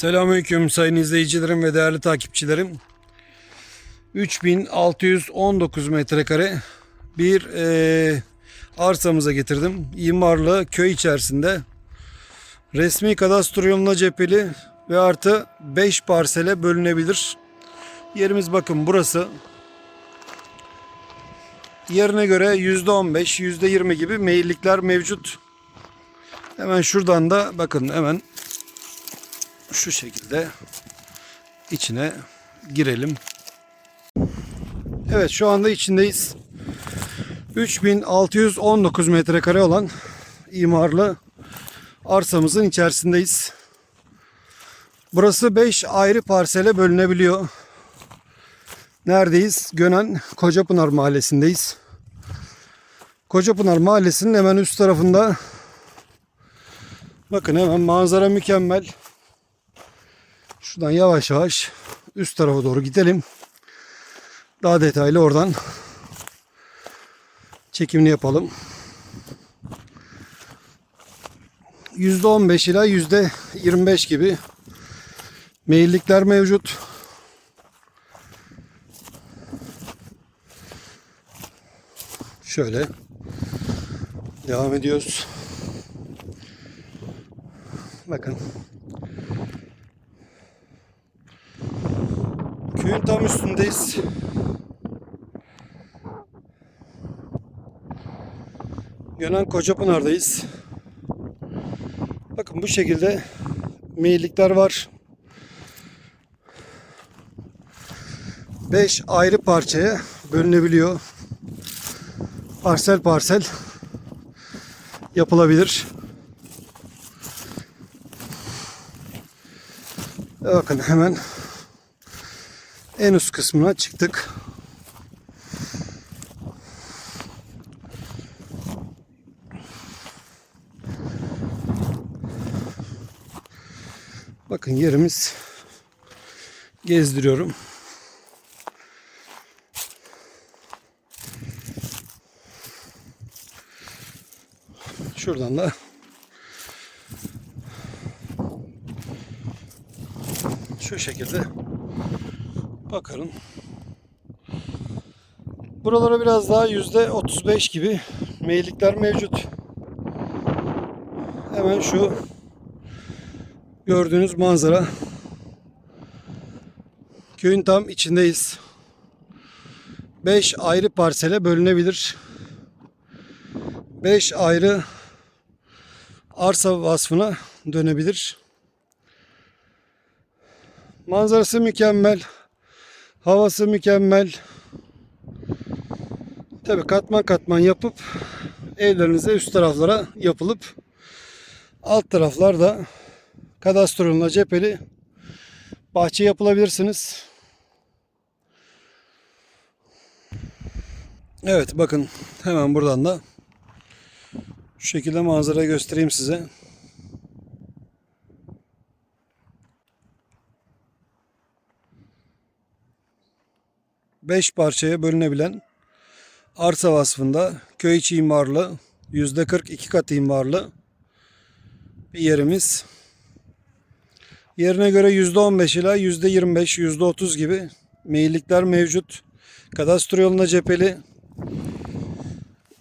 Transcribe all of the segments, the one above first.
Selamünaleyküm sayın izleyicilerim ve değerli takipçilerim. 3619 metrekare bir eee, arsamıza getirdim. İmarlı köy içerisinde. Resmi kadastro yoluna cepheli ve artı 5 parsele bölünebilir. Yerimiz bakın burası. Yerine göre %15, %20 gibi meyillikler mevcut. Hemen şuradan da bakın hemen şu şekilde içine girelim. Evet şu anda içindeyiz. 3619 metrekare olan imarlı arsamızın içerisindeyiz. Burası 5 ayrı parsele bölünebiliyor. Neredeyiz? Gönen Kocapınar mahallesindeyiz. Kocapınar mahallesinin hemen üst tarafında bakın hemen manzara mükemmel. Şuradan yavaş yavaş üst tarafa doğru gidelim. Daha detaylı oradan çekimini yapalım. %15 ila %25 gibi meyillikler mevcut. Şöyle devam ediyoruz. Bakın Tam üstündeyiz. Gönen Kocapınar'dayız. Bakın bu şekilde meyillikler var. 5 ayrı parçaya bölünebiliyor. Parsel parsel yapılabilir. Bakın hemen en üst kısmına çıktık. Bakın yerimiz gezdiriyorum. Şuradan da şu şekilde bakalım. Buralara biraz daha yüzde 35 gibi meyillikler mevcut. Hemen şu gördüğünüz manzara köyün tam içindeyiz. 5 ayrı parsele bölünebilir. 5 ayrı arsa vasfına dönebilir. Manzarası mükemmel. Havası mükemmel. Tabi katman katman yapıp evlerinize üst taraflara yapılıp alt taraflarda kadastroluna cepheli bahçe yapılabilirsiniz. Evet bakın hemen buradan da şu şekilde manzarayı göstereyim size. Beş parçaya bölünebilen arsa vasfında köy içi imarlı yüzde 40 iki kat imarlı bir yerimiz. Yerine göre yüzde 15 ila yüzde 25 yüzde 30 gibi meyillikler mevcut. Kadastro yoluna cepheli.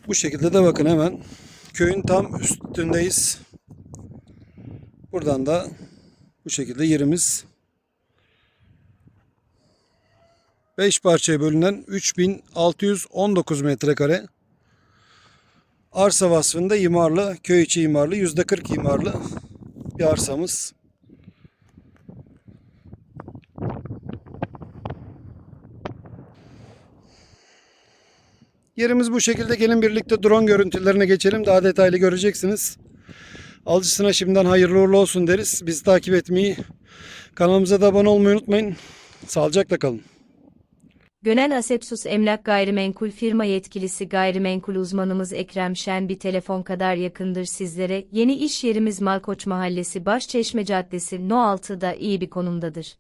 Bu şekilde de bakın hemen köyün tam üstündeyiz. Buradan da bu şekilde yerimiz 5 parçaya bölünen 3619 metrekare arsa vasfında imarlı, köy içi imarlı, %40 imarlı bir arsamız. Yerimiz bu şekilde. Gelin birlikte drone görüntülerine geçelim. Daha detaylı göreceksiniz. Alıcısına şimdiden hayırlı uğurlu olsun deriz. Bizi takip etmeyi, kanalımıza da abone olmayı unutmayın. Sağlıcakla kalın. Gönen Asepsus Emlak Gayrimenkul firma yetkilisi gayrimenkul uzmanımız Ekrem Şen bir telefon kadar yakındır sizlere. Yeni iş yerimiz Malkoç Mahallesi Başçeşme Caddesi No 6'da iyi bir konumdadır.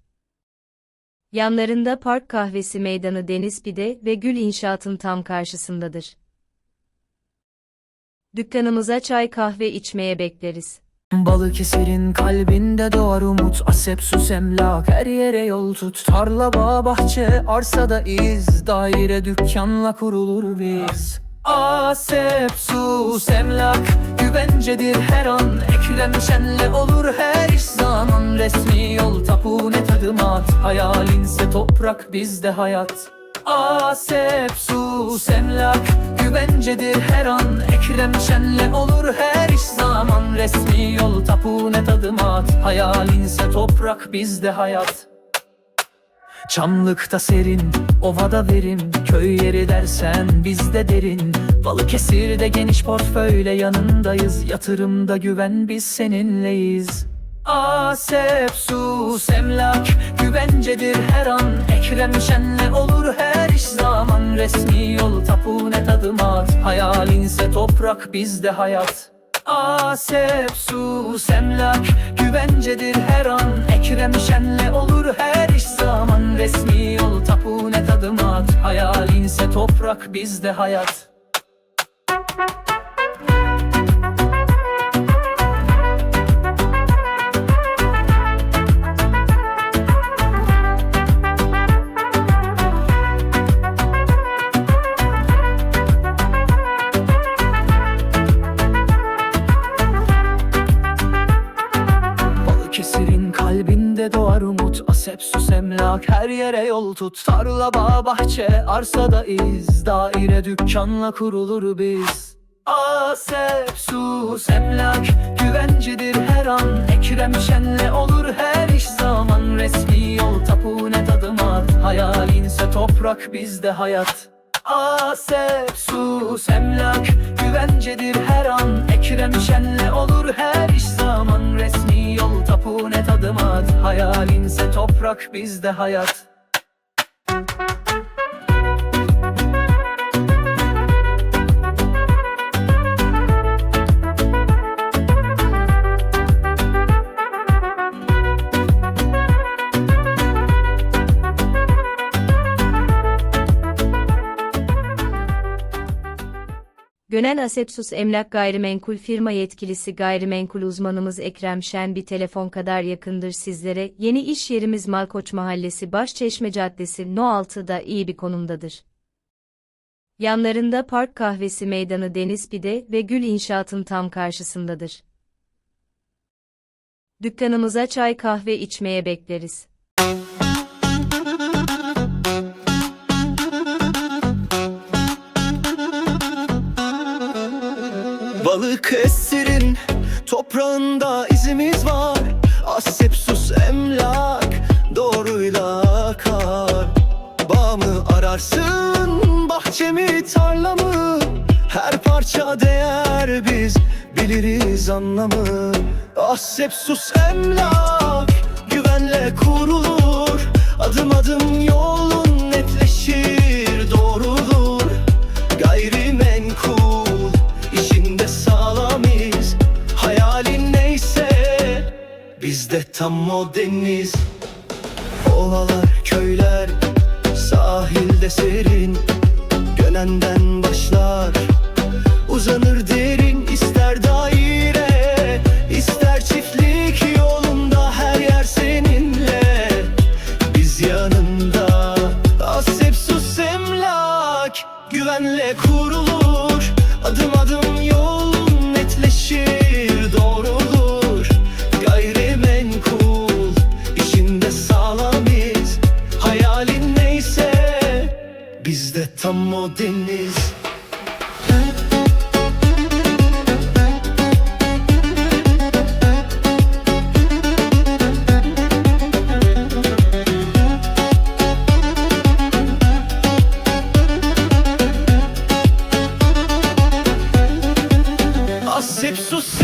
Yanlarında Park Kahvesi Meydanı Deniz Pide ve Gül İnşaat'ın tam karşısındadır. Dükkanımıza çay kahve içmeye bekleriz. Balıkesir'in kalbinde doğar umut Asepsus emlak her yere yol tut. Tarla bağ bahçe arsada iz Daire dükkanla kurulur biz. Asepsus emlak güvencedir her an. Ekrem şenle olur her iş zaman Resmi yol tapu net adım at Hayalinse toprak bizde hayat Asepsus emlak güvencedir her an. Ekrem şenle olur her iş zaman. Resmi yol tapu net adım at. Hayalinse toprak bizde hayat. Çamlıkta serin, ovada verim. Köy yeri dersen bizde derin. Balıkesir'de geniş portföyle yanındayız. Yatırımda güven biz seninleyiz Asepsus emlak güvencedir her an. Ekrem şenle olur her iş zaman. Resmi yol tapu net adım at. Hayalinse toprak bizde hayat. Asepsus emlak güvencedir her an. Ekrem şenle olur her iş zaman. Resmi yol tapu net adım at. Hayalinse toprak bizde hayat her yere yol tut. Tarla bağ bahçe arsada iz. Daire dükkanla kurulur biz. Asepsus emlak güvencedir her an. Ekrem şenle olur her iş zaman. Resmi yol tapu net adım at. Hayalinse toprak bizde hayat. Asepsus emlak güvencedir her an. Ekrem şenle olur her Hayalinse toprak bizde hayat Gönen Asepsus Emlak Gayrimenkul firma yetkilisi gayrimenkul uzmanımız Ekrem Şen bir telefon kadar yakındır sizlere. Yeni iş yerimiz Malkoç Mahallesi Başçeşme Caddesi No 6'da iyi bir konumdadır. Yanlarında Park Kahvesi Meydanı Deniz Pide ve Gül İnşaat'ın tam karşısındadır. Dükkanımıza çay kahve içmeye bekleriz. Balıkesir'in toprağında izimiz var. Asepsus emlak doğruyla akar Bağ mı ararsın bahçemi tarlamı. Her parça değer biz biliriz anlamı. Asepsus emlak güvenle kurulur. Adım adım yolun bizde tam o deniz Ovalar, köyler, sahilde serin Gönenden başlar, uzanır derin ister daire, tam o deniz. Asepsus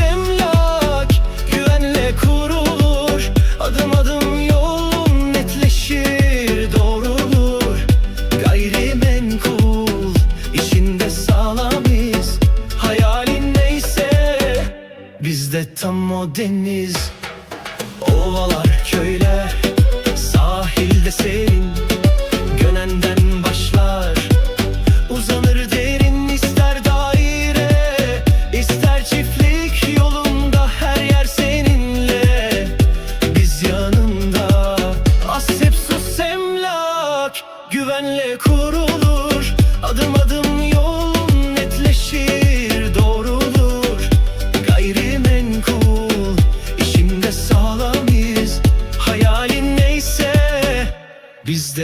deniz. Ovalar, köyler Sahilde serin. Gönenden başlar. Uzanır derin ister daire ister çiftlik Yolunda her yer seninle. Biz yanında Asip sus Güvenle kurulur. Adım adım yol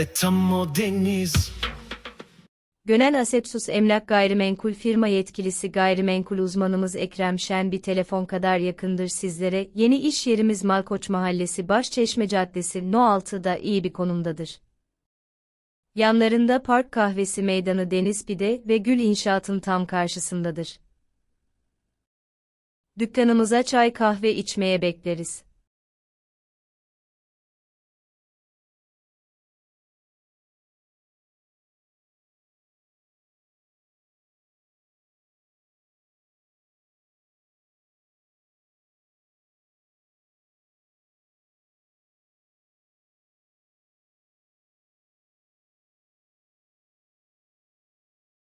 senin tam o deniz Gönen Asepsus Emlak Gayrimenkul firma yetkilisi gayrimenkul uzmanımız Ekrem Şen bir telefon kadar yakındır sizlere. Yeni iş yerimiz Malkoç Mahallesi Başçeşme Caddesi No 6'da iyi bir konumdadır. Yanlarında Park Kahvesi Meydanı Deniz Pide ve Gül İnşaat'ın tam karşısındadır. Dükkanımıza çay kahve içmeye bekleriz.